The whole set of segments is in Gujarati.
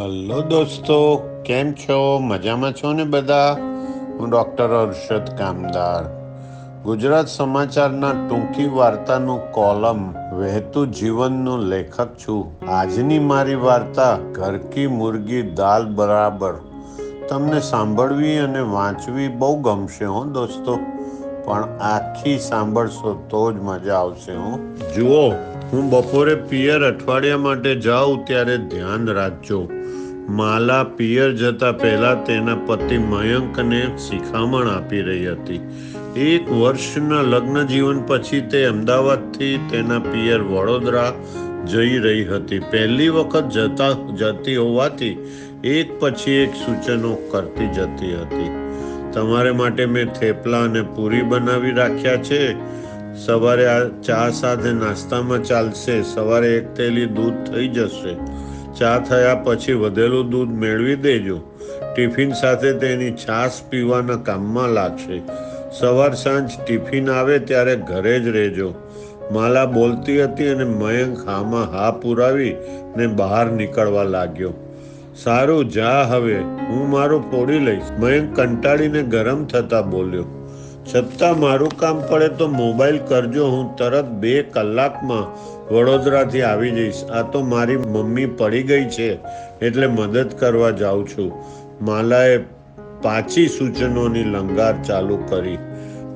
હલો દોસ્તો, કેમ છો? મજામાં છો ને બધા? હું ડૉક્ટર અરશદ કામદાર. ગુજરાત સમાચારના ટૂંકી વાર્તાનું કોલમ વહેતું જીવનનું લેખક છું. આજની મારી વાર્તા ઘર કી મુર્ગી દાલ બરાબર. તમને સાંભળવી અને વાંચવી બહુ ગમશે હો દોસ્તો. પણ આખી સાંભળશો તો જ મજા આવશે હું. જુઓ હું બપોરે પિયર અઠવાડિયા માટે જાઉં ત્યારે ધ્યાન રાખજો. માલા પિયર જતા પહેલા તેના પતિ મયંકને શિખામણ આપી રહી હતી. એક વર્ષના લગ્ન જીવન પછી તે અમદાવાદથી તેના પિયર વડોદરા જઈ રહી હતી. પહેલી વખત જતા જતી હોવાથી એક પછી એક સૂચનો કરતી જતી હતી. તમારે માટે મેં થેપલા અને પૂરી બનાવી રાખ્યા છે. સવારે આ ચા સાથે નાસ્તામાં ચાલશે. સવારે એક થેલી દૂધ થઈ જશે. ચા થયા પછી વધેલું દૂધ મેળવી દેજો. ટિફિન સાથે તેની છાશ પીવાના કામમાં લાગશે. સવાર સાંજ ટિફિન આવે ત્યારે ઘરે જ રહેજો. માલા બોલતી હતી અને મયંક હામાં હા પુરાવી ને બહાર નીકળવા લાગ્યો. સારું, જા હવે. હું મારું ફોડી લઈશ. મયંક કંટાળીને ગરમ થતા બોલ્યો. છતાં મારું કામ પડે તો મોબાઈલ કરજો, હું તરત બે કલાકમાં વડોદરાથી આવી જઈશ. આ તો મારી મમ્મી પડી ગઈ છે, એટલે મદદ કરવા જાઉં છું. માલાએ પાછી સૂચનોની લંગાર ચાલુ કરી.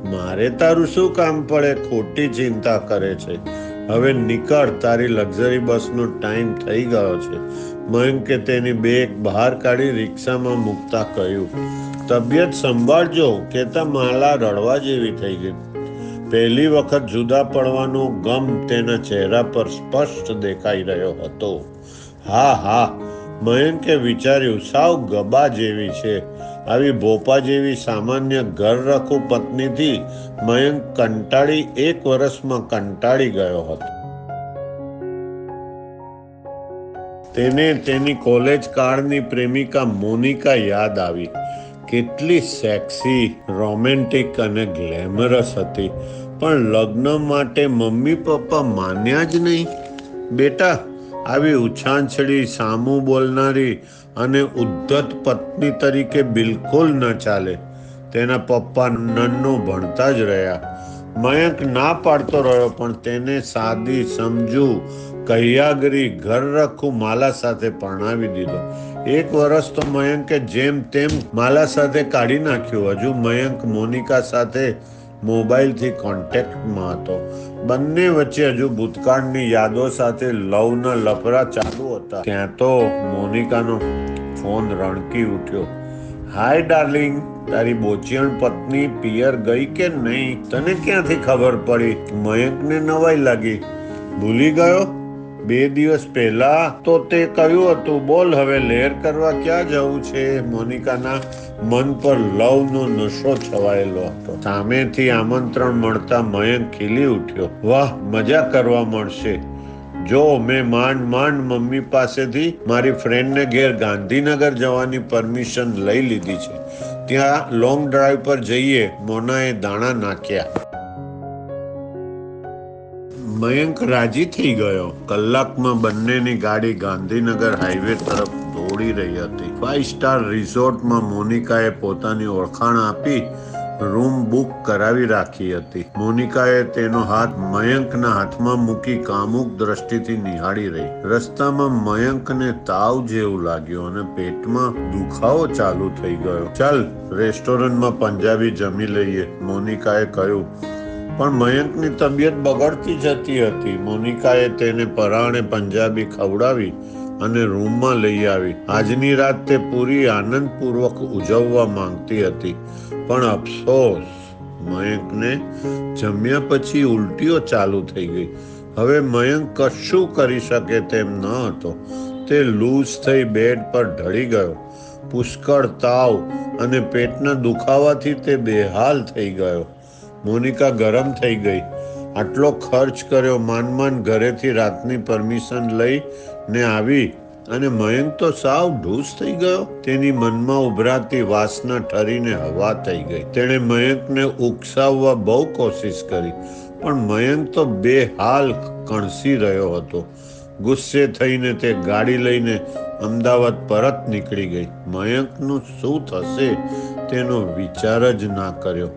મારે તારું શું કામ પડે? ખોટી ચિંતા કરે છે. હવે નીકળ, તારી લક્ઝરી બસનો ટાઈમ થઈ ગયો છે. મયંકે તેની બેગ બહાર કાઢી રિક્ષામાં મૂકતા કહ્યું તબિયત સંભાળજો કેતા માલા રડવા જેવી થઈ ગઈ. પહેલી વખત જુદા પડવાનો ગમ તેના ચહેરા પર સ્પષ્ટ દેખાઈ રહ્યો હતો. હા હા મયંકે વિચાર્યું, સાવ ગબા જેવી છે. આવી ભોપા જેવી સામાન્ય ઘર રખુ પત્નીથી મયંક કંટાળી એક વર્ષમાં કંટાળી ગયો હતો. તેને તેની કોલેજ કાળની પ્રેમિકા મોનિકા યાદ આવી. કેટલી સેક્સી રોમેન્ટિક અને ગ્લેમરસ હતી. પણ લગ્ન માટે મમ્મી પપ્પા માન્યા જ નહીં. બેટા, આવી ઉછાંછડી સામું બોલનારી અને ઉદ્ધત પત્ની તરીકે બિલકુલ ન ચાલે. તેના પપ્પા નન્નો ભણતા જ રહ્યા. મયંક ના પાડતો રહ્યો, પણ તેને સાદી, સમજુ કહિયાગરી ઘર રખું માલા સાથે પરણાવી દીધો. એક વર્ષ તો મયંકે જેમ તેમ માલા સાથે કાઢી નાખ્યું. હજુ મયંક મોનિકા સાથે મોબાઈલથી કોન્ટેક્ટમાં હતો. બંને વચ્ચે હજુ ભૂતકાળની યાદો સાથે લવના લફરા ચાલુ હતા. ત્યાં તો મોનિકાનો ફોન રણકી ઉઠ્યો. હાય ડાર્લિંગ, તારી બોચિયણ પત્ની પિયર ગઈ કે નહીં? તને ક્યાંથી ખબર પડી? મયંકને નવાઈ લાગી. ભૂલી ગયો? બે દિવસ પહેલા તો તે કહ્યું હતું, બોલ, હવે લહેર કરવા ક્યાં જવું છે? મોનિકાના મન પર લવનો નશો છવાયેલો હતો. સામેથી આમંત્રણ મળતા મયંક ખીલી ઉઠ્યો. વાહ, મજા કરવા મળશે. જો મેં માંડ માંડ મમ્મી પાસેથી મારી ફ્રેન્ડને ઘેર ગાંધીનગર જવાની પરમિશન લઈ લીધી છે, ત્યાં લોંગ ડ્રાઈવ પર જઈએ. મોનાએ દાણા નાખ્યા. મયંક રાજી થઈ ગયો. કલાકમાં બંનેની ગાડી ગાંધીનગર હાઈવે તરફ દોડી રહી હતી. ફાઈવ સ્ટાર રિસોર્ટમાં મોનિકાએ પોતાની ઓળખાણ આપી, રૂમ બુક કરાવી રાખી હતી. મોનિકાએ તેનો હાથ મયંકના હાથમાં મૂકી કામુક દ્રષ્ટિથી નિહાળી રહી. રસ્તામાં મયંકને તાવ જેવું લાગ્યું અને પેટમાં દુખાવો ચાલુ થઈ ગયો. ચાલ, રેસ્ટોરન્ટમાં પંજાબી જમી લઈએ, મોનિકાએ કહ્યું. પણ મયંકની તબિયત બગડતી જતી હતી. મોનિકાએ તેને પરાણે પંજાબી ખવડાવી અને રૂમમાં લઈ આવી. આજની રાત તે પૂરી આનંદપૂર્વક ઉજવવા માંગતી હતી. પણ અફસોસ, મયંકને જમ્યા પછી ઉલટીઓ ચાલુ થઈ ગઈ. હવે મયંક કશું કરી શકે તેમ ન હતો. તે લૂઝ થઈ બેડ પર ઢળી ગયો. પુષ્કળ તાવ અને પેટના દુખાવાથી તે બેહાલ થઈ ગયો. મોનિકા ગરમ થઈ ગઈ. આટલો ખર્ચ કર્યો, માન માન ઘરેથી રાતની પરમિશન લઈ ને આવી અને મયંક તો સાવ ઢૂસ થઈ ગયો. તેની મનમાં ઉભરાતી વાસના ઠરીને હવા થઈ ગઈ. તેણે મયંકને ઉકસાવવા બહુ કોશિશ કરી, પણ મયંક તો બેહાલ કણસી રહ્યો હતો. ગુસ્સે થઈને તે ગાડી લઈને અમદાવાદ પરત નીકળી ગઈ. મયંકનું શું થશે તેનો વિચાર જ ના કર્યો.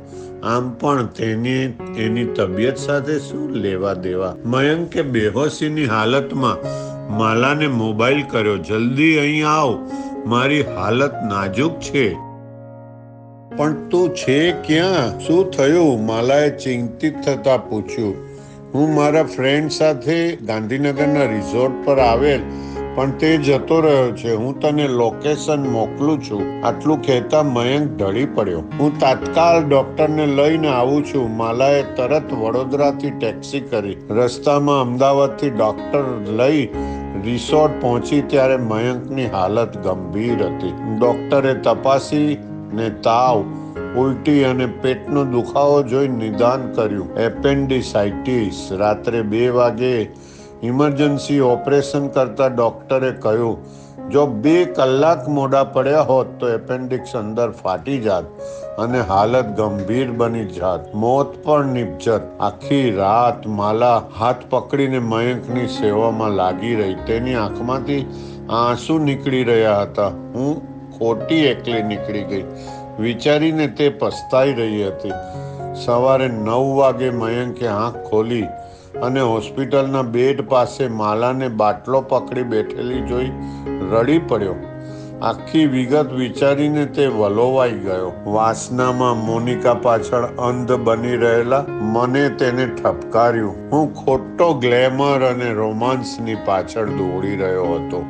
આમ પણ તેની એની તબિયત સાથે શું લેવા દેવા? મયંકે બેહોશીની હાલતમાં માલાને મોબાઈલ કર્યો, જલ્દી અહીં આવ, મારી હાલત નાજુક છે. પણ તું છે ક્યાં? શું થયું? માલાએ ચિંતિત થતા પૂછ્યું. હું મારા ફ્રેન્ડ સાથે ગાંધીનગરના રિઝોર્ટ પર આવેલ પણ તે જતો રહ્યો છે. હું તને લોકેશન મોકલું છું. આટલું કહેતા મયંક ઢળી પડ્યો. હું તાત્કાલ ડોક્ટરને લઈને આવું છું. માલાએ તરત વડોદરાથી ટેક્સી કરી. રસ્તામાં અમદાવાદથી ડોક્ટર લઈ રિસોર્ટ પહોંચી ત્યારે મયંકની હાલત ગંભીર હતી. ડોક્ટરે તપાસી ને તાવ, ઉલટી અને પેટનો દુખાવો જોઈ નિદાન કર્યું. એપેન્ડિસાઇટિસ. રાત્રે બે વાગે ઇમરજન્સી ઓપરેશન કરતા ડૉક્ટરે કહ્યું, જો બે કલાક મોડા પડ્યા હોત તો એપેન્ડિક્સ અંદર ફાટી જાત અને હાલત ગંભીર બની જાત. મોત પણ નિપજત. આખી રાત માલા હાથ પકડીને મયંકની સેવામાં લાગી રહી. તેની આંખમાંથી આંસુ નીકળી રહ્યા હતા. હું ખોટી એકલી નીકળી ગઈ. વિચારીને તે પસ્તાઈ રહી હતી. સવારે નવ વાગે મયંકે આંખ ખોલી અને હોસ્પિટલના બેડ પાસે માલાને બાટલો પકડી બેઠેલી જોઈ રડી પડ્યો. આખી વિગત વિચારીને તે વલોવાઈ ગયો. વાસનામાં મોનિકા પાછળ અંધ બની રહેલા મને તેને ઠપકાર્યું. હું ખોટો ગ્લેમર અને રોમાન્સની પાછળ દોડી રહ્યો હતો.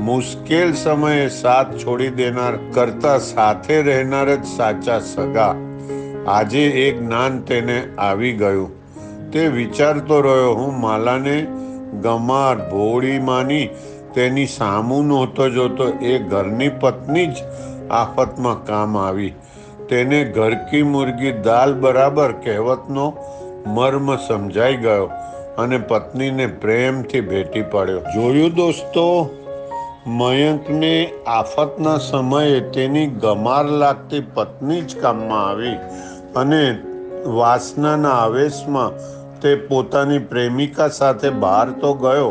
મુશ્કેલ સમયે સાથ છોડી દેનાર કરતા સાથે રહેનાર જ સાચા સગા. આજે એક જ્ઞાન તેને આવી ગયું. તે વિચારતો રહ્યો, હું માલાને ગમાર ભોળી માની તેની સામું નહોતો જોતો. એ ઘરની પત્ની જ આફતમાં કામ આવી. તેને ઘર કી મુર્ગી દાલ બરાબર કહેવતનો મર્મ સમજાઈ ગયો અને પત્નીને પ્રેમથી ભેટી પડ્યો. જોયું દોસ્તો, મયંકને આફતના સમયે તેની ગમાર લાગતી પત્ની જ કામમાં આવી અને વાસનાના આવેશમાં તે પોતાની પ્રેમિકા સાથે બહાર તો ગયો,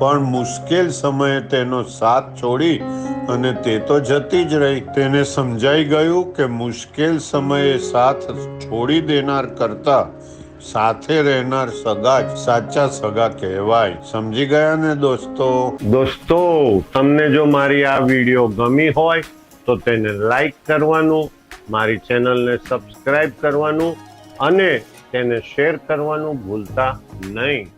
પણ મુશ્કેલ સમયે તેનો સાથ છોડી અને તે તો જતી જ રહી. તેને સમજાઈ ગયું કે મુશ્કેલ સમયે સાથ છોડી દેનાર કરતા સાથે રહેનાર સગા સાચા સગા કહેવાય. સમજી ગયા ને દોસ્તો? દોસ્તો, તમને જો મારી આ વીડિયો ગમી હોય, તો તેને લાઈક કરવાનું, મારી ચેનલને સબસ્ક્રાઇબ કરવાનું અને તેને શેર કરવાનું ભૂલતા નહીં.